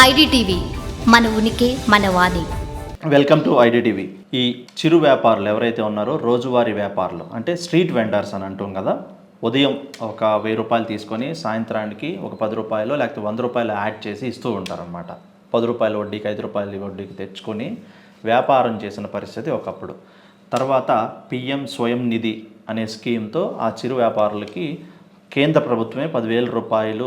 IDTV మన ఉనికి మన వాణి. Welcome to IDTV. ఈ చిరు వ్యాపారులు ఎవరైతే ఉన్నారో రోజువారీ వ్యాపారులు అంటే స్ట్రీట్ వెండర్స్ అని అంటాం కదా ఉదయం ఒక వెయ్యి రూపాయలు తీసుకొని సాయంత్రానికి ఒక పది రూపాయలు లేకపోతే వంద రూపాయలు యాడ్ చేసి ఇస్తూ ఉంటారనమాట పది రూపాయల వడ్డీకి ఐదు రూపాయల వడ్డీకి తెచ్చుకొని వ్యాపారం చేసిన పరిస్థితి ఒకప్పుడు. తర్వాత పిఎం స్వయం నిధి అనే స్కీమ్తో ఆ చిరు వ్యాపారులకి కేంద్ర ప్రభుత్వమే పదివేల రూపాయలు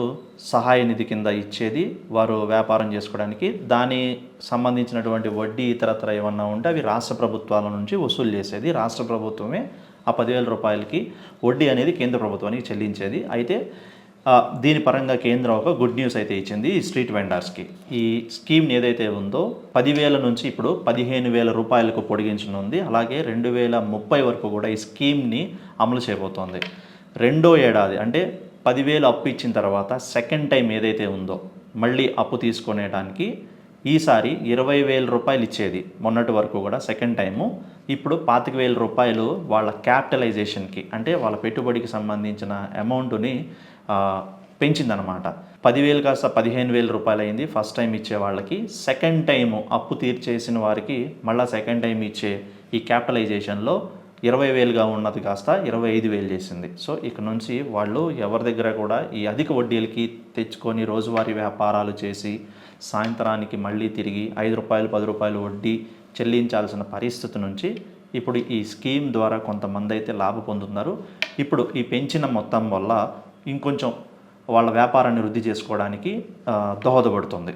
సహాయ నిధి కింద ఇచ్చేది. వారు వ్యాపారం చేసుకోవడానికి దాని సంబంధించినటువంటి వడ్డీ ఇతరత్ర ఏమన్నా ఉంటే అవి రాష్ట్ర ప్రభుత్వాల నుంచి వసూలు చేసేది. రాష్ట్ర ప్రభుత్వమే ఆ పదివేల రూపాయలకి వడ్డీ అనేది కేంద్ర ప్రభుత్వానికి చెల్లించేది. అయితే దీని పరంగా కేంద్రం ఒక గుడ్ న్యూస్ అయితే ఇచ్చింది ఈ స్ట్రీట్ వెండర్స్కి. ఈ స్కీమ్ ఏదైతే ఉందో పదివేల నుంచి ఇప్పుడు పదిహేను వేల రూపాయలకు పొడిగించనుంది. అలాగే రెండు వేల ముప్పై వరకు కూడా ఈ స్కీమ్ని అమలు చేయబోతోంది. రెండో ఏడాది అంటే పదివేలు అప్పు ఇచ్చిన తర్వాత సెకండ్ టైం ఏదైతే ఉందో మళ్ళీ అప్పు తీసుకునేటానికి ఈసారి ఇరవై వేల రూపాయలు ఇచ్చేది. మొన్నటి వరకు కూడా సెకండ్ టైము ఇప్పుడు పాతిక వేల రూపాయలు వాళ్ళ క్యాపిటలైజేషన్కి అంటే వాళ్ళ పెట్టుబడికి సంబంధించిన అమౌంట్ని పెంచిందనమాట పదివేలు కాస్త పదిహేను వేల రూపాయలు అయింది ఫస్ట్ టైం ఇచ్చే వాళ్ళకి. సెకండ్ టైము అప్పు తీర్చేసిన వారికి మళ్ళీ సెకండ్ టైం ఇచ్చే ఈ క్యాపిటలైజేషన్లో ఇరవై వేలుగా ఉన్నది కాస్త ఇరవై ఐదు వేలు చేసింది. సో ఇక నుంచి వాళ్ళు ఎవరి దగ్గర కూడా ఈ అధిక వడ్డీలకి తెచ్చుకొని రోజువారీ వ్యాపారాలు చేసి సాయంత్రానికి మళ్ళీ తిరిగి ఐదు రూపాయలు పది రూపాయలు వడ్డీ చెల్లించాల్సిన పరిస్థితి నుంచి ఇప్పుడు ఈ స్కీమ్ ద్వారా కొంతమంది అయితే లాభ పొందుతున్నారు. ఇప్పుడు ఈ పెంచిన మొత్తం వల్ల ఇంకొంచెం వాళ్ళ వ్యాపారాన్ని వృద్ధి చేసుకోవడానికి దోహదపడుతుంది.